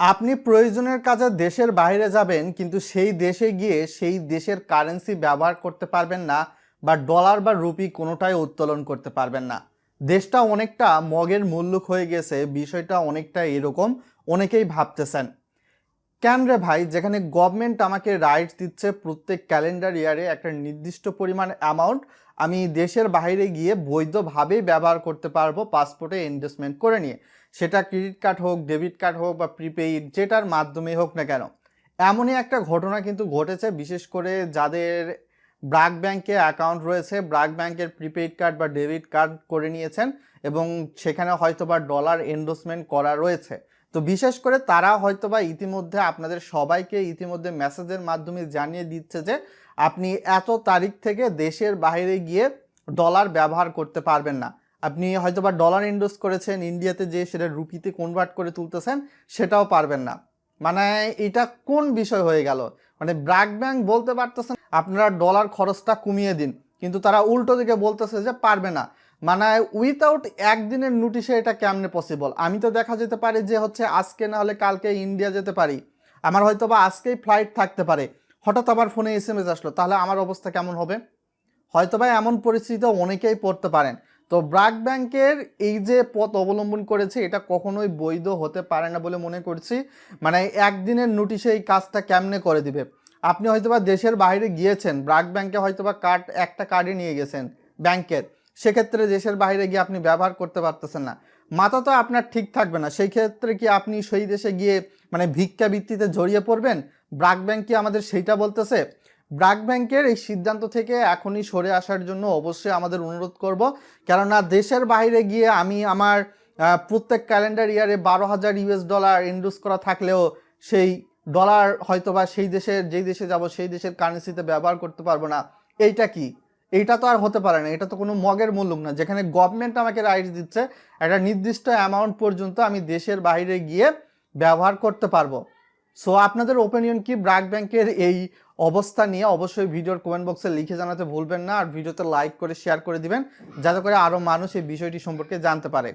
আপনি প্রয়োজনের কাজে দেশের বাইরে যাবেন, কিন্তু সেই দেশে গিয়ে সেই দেশের কারেন্সি ব্যবহার করতে পারবেন না বা ডলার বা রুপি কোনোটাই উত্তোলন করতে পারবেন না। দেশটা অনেকটা মগের মূল্যক হয়ে গেছে, বিষয়টা অনেকটা এরকম, অনেকেই ভাবতেছেন। কেন রে ভাই? যেখানে গভর্নমেন্ট আমাকে রাইটস দিচ্ছে প্রত্যেক ক্যালেন্ডার ইয়ারে একটা নির্দিষ্ট পরিমাণ অ্যামাউন্ট আমি দেশের বাইরে গিয়ে বৈধভাবেই ব্যবহার করতে পারব পাসপোর্টে ইনভেস্টমেন্ট করে নিয়ে। সেটা ক্রেডিট কার্ড হোক ডেবিট কার্ড হোক বা প্রিপেইড যেটার মাধ্যমে হোক না কেন। এমনই একটা ঘটনা কিন্তু ঘটেছে, বিশেষ করে যাদের ব্রাক ব্যাংকে অ্যাকাউন্ট রয়েছে, ব্রাক ব্যাংকের প্রিপেইড কার্ড বা ডেবিট কার্ড করে নিয়েছেন এবং সেখানে হয়তো বা ডলার এন্ডোসমেন্ট করা রয়েছে। তো বিশেষ করে তারা হয়তো বা ইতিমধ্যে আপনাদের সবাইকে ইতিমধ্যে মেসেজের মাধ্যমে জানিয়ে দিচ্ছে যে আপনি এত তারিখ থেকে দেশের বাইরে গিয়ে ডলার ব্যবহার করতে পারবেন না। আপনি হয়তো বা ডলার ইন্ডোস করেছেন, ইন্ডিয়াতে যে সেটা রুপিতে কনভার্ট করে তুলতেছেন, সেটাও পারবেন না। মানে এটা কোন বিষয় হয়ে গেল? মানে ব্র্যাক ব্যাংক বলতে পারতেছেন, আপনারা ডলার খরচটা কমিয়ে দিন। কিন্তু তারা উল্টো দিকে বলতেছে যে পারবে না। মানে উইথাউট একদিনের নোটিশে এটা কেমনে পসিবল আমি তো দেখা যেতে পারি যে হচ্ছে আজকে না হলে কালকে ইন্ডিয়া যেতে পারি। আমার হয়তো বা আজকেই ফ্লাইট থাকতে পারে। হঠাৎ আমার ফোনে এস এম এস আসলো। তাহলে আমার অবস্থা কেমন হবে? হয়তো বা এমন পরিস্থিতিতে অনেকেই পড়তে পারেন। তো ব্র্যাক ব্যাংকের এই যে পথ অবলম্বন করেছে, এটা কখনোই বৈধ হতে পারে না বলে মনে করছি। মানে একদিনের নোটিশে এই কাজটা কেমনে করে দিবে? আপনি হয়তোবা দেশের বাইরে গিয়েছেন ব্র্যাক ব্যাংকে হয়তোবা কার্ড একটা কার্ডে নিয়ে গেছেন ব্যাংকের, সেক্ষেত্রে দেশের বাইরে গিয়ে আপনি ব্যবহার করতে পারতেছেন না। মাথা তো আপনার ঠিক থাকবে না, সেই ক্ষেত্রে কি আপনি সেই দেশে গিয়ে মানে ভিক্ষাবৃত্তিতে জড়িয়ে পড়বেন? ব্রাক ব্যাংক কি আমাদের সেইটা বলতেছে? ব্রাক ব্যাংকের এই সিদ্ধান্ত থেকে এখনই সরে আসার জন্য অবশ্যই আমাদের অনুরোধ করব, কেননা দেশের বাইরে গিয়ে আমি আমার প্রত্যেক ক্যালেন্ডার ইয়ারে বারো হাজার ইউএস ডলার ইনভেস্ট করা থাকলেও সেই ডলার হয়তো বা সেই দেশের, যেই দেশে যাব সেই দেশের কারেন্সিতে ব্যবহার করতে পারব না। এইটা কি? এইটা তো আর হতে পারে না। এটা তো কোনো মগের মূল্য না। যেখানে গভর্নমেন্ট আমাকে রাইটস দিচ্ছে, একটা নির্দিষ্ট অ্যামাউন্ট পর্যন্ত আমি দেশের বাইরে গিয়ে ব্যবহার করতে পারব। সো আপনাদের ওপিনিয়ন কি? ব্র্যাক ব্যাংকের এই অবস্থা নিয়ে অবশ্যই ভিডিওর কমেন্ট বক্সে লিখে জানাতে ভুলবেন না। আর ভিডিওতে লাইক করে শেয়ার করে দিবেন। যাতে করে আরও মানুষ এই বিষয়টি সম্পর্কে জানতে পারে।